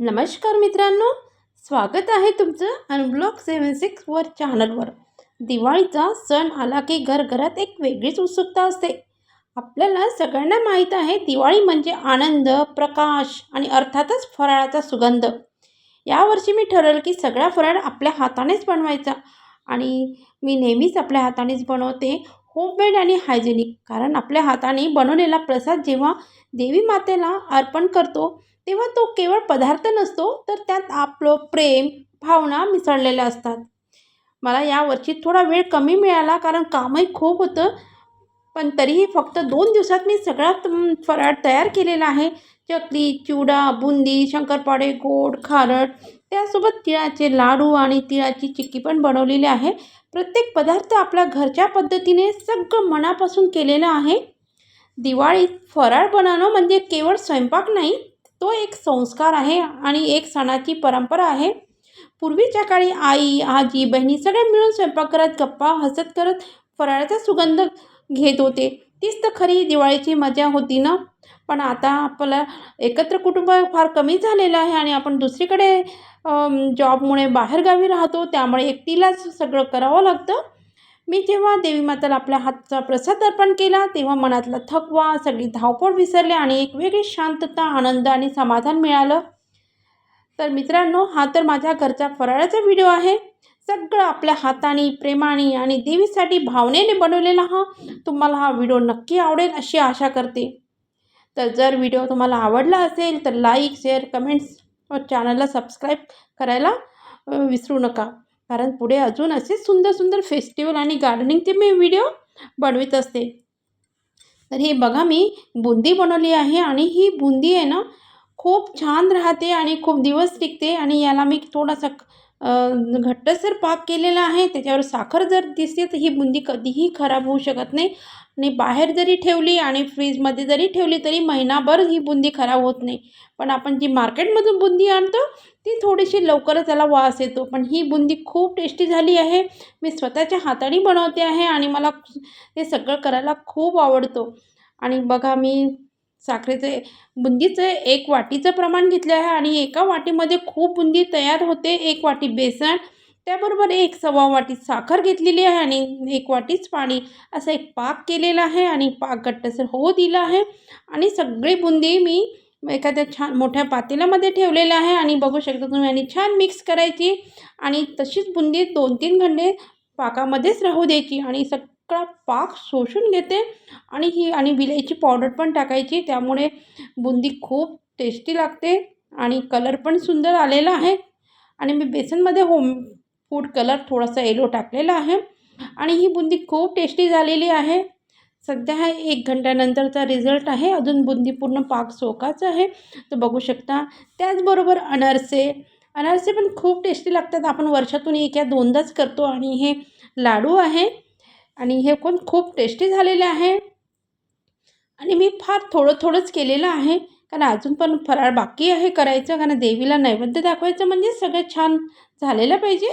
नमस्कार मित्रांनो स्वागत आहे तुमचं अनब्लॉक सेवन सिक्सवर चॅनलवर. दिवाळीचा सण आला की घरघरात एक वेगळीच उत्सुकता असते. आपल्याला सगळ्यांना माहीत आहे दिवाळी म्हणजे आनंद प्रकाश आणि अर्थातच फराळाचा सुगंध. यावर्षी मी ठरवलं की सगळा फराळ आपल्या हातानेच बनवायचा आणि मी नेहमीच आपल्या हातानेच बनवते होममेड आणि हायजेनिक. कारण आपल्या हाताने बनवलेला प्रसाद जेव्हा देवी मातेला अर्पण करतो तेव्हा तो केवळ पदार्थ नसतो तर त्यात आपलं प्रेम भावना मिसळलेल्या असतात. मला यावर्षी थोडा वेळ कमी मिळाला कारण कामही खूप होतं पण तरीही फक्त दोन दिवसात मी सगळ्यात फराळ तयार केलेला आहे. चकली चिवडा बुंदी शंकरपाडे गोड खारट त्यासोबत तिळाचे लाडू आणि तिळाची चिक्की पण बनवलेली आहे. प्रत्येक पदार्थ आपल्या घरच्या पद्धतीने सगळं मनापासून केलेलं आहे. दिवाळीत फराळ बनवणं म्हणजे केवळ स्वयंपाक नाही तो एक संस्कार आहे आणि एक सणाची परंपरा आहे. पूर्वीच्या काळी आई आजी बहिणी सगळे मिळून स्वयंपाक करत गप्पा हसत करत फराळाचा सुगंध घेत होते. तीच तर खरी दिवाळीची मजा होती ना? पण आता आपलं एकत्र कुटुंब फार कमी झालेलं आहे आणि आपण दुसरीकडे जॉबमुळे बाहेरगावी राहतो त्यामुळे एकटीलाच सगळं करावं लागतं. मी जेव्हा देवी माताला आपल्या हातचा प्रसाद अर्पण केला तेव्हा मनातला थकवा सगळी धावपळ विसरले आणि एक वेगळी शांतता आनंद आणि समाधान मिळालं. तर मित्रांनो हा तर माझ्या घरचा फराळाचा व्हिडिओ आहे. सगळं आपल्या हाताने प्रेमाने आणि देवीसाठी भावनेने बनवलेला हा. तुम्हाला हा व्हिडिओ नक्की आवडेल अशी आशा करते. तर जर व्हिडिओ तुम्हाला आवडला असेल तर लाईक शेअर कमेंट्स व चॅनलला सबस्क्राईब करायला विसरू नका. कारण पुढे अजून असे सुंदर सुंदर फेस्टिवल आणि गार्डनिंगचे मी व्हिडिओ बनवित असते. तर हे बघा मी बुंदी बनवली आहे आणि ही बुंदी आहे ना खूप छान राहते आणि खूप दिवस टिकते आणि याला मी थोडासा घट्टसर पाक केलेला आहे त्याच्यावर साखर जर दिसते तर ही बुंदी कधीही खराब होऊ शकत नाही. आणि बाहेर जरी ठेवली आणि फ्रीजमध्ये जरी ठेवली तरी महिनाभर ही बुंदी खराब होत नाही. पण आपण जी मार्केटमधून बुंदी आणतो ती थोडीशी लवकरच त्याला वास येतो. पण ही बुंदी खूप टेस्टी झाली आहे. मी स्वतःच्या हाताने बनवते आहे आणि मला हे सगळं करायला खूप आवडतो. आणि बघा मी साखरेचे बुंदीचं एक वाटीचं प्रमाण घेतलं आहे आणि एका वाटीमध्ये खूप बुंदी तयार होते. एक वाटी बेसन त्याबरोबर एक सव्वा वाटी साखर घेतलेली आहे आणि एक वाटीच पाणी असा एक पाक केलेला आहे आणि पाक घट्टसर होऊ दिला आहे. आणि सगळी बुंदी मी एखाद्या छान मोठ्या पातेल्यामध्ये ठेवलेलं आहे आणि बघू शकता तुम्ही आणि छान मिक्स करायची आणि तशीच बुंदी दोन तीन घंटे पाकामध्येच राहू द्यायची आणि सगळा पाक शोषून घेते आणि ही आणि विलायची पावडर पण टाकायची. त्यामुळे बुंदी खूप टेस्टी लागते आणि कलर पण सुंदर आलेला आहे. आणि मी बेसनमध्ये होम फूड कलर थोडासा येलो टाकलेला आहे. आणि ही बुंदी खूप टेस्टी झालेली आहे. सध्या हा एक घंट्यानंतरचा रिझल्ट आहे. अजून बुंदी पूर्ण पाक सोकाचं आहे. तर बघू शकता त्याचबरोबर अनारसे. अनारसे पण खूप टेस्टी लागतात. आपण वर्षातून एक या दोनदाच करतो आणि हे लाडू आहे. आणि हे पण खूप टेस्टी झालेले आहे. आणि मी फार थोडं थोडंच केलेलं आहे कारण अजून पण फराळ बाकी आहे करायचं कारण देवीला नैवेद्य दाखवायचं म्हणजे सगळं छान झालेलं पाहिजे.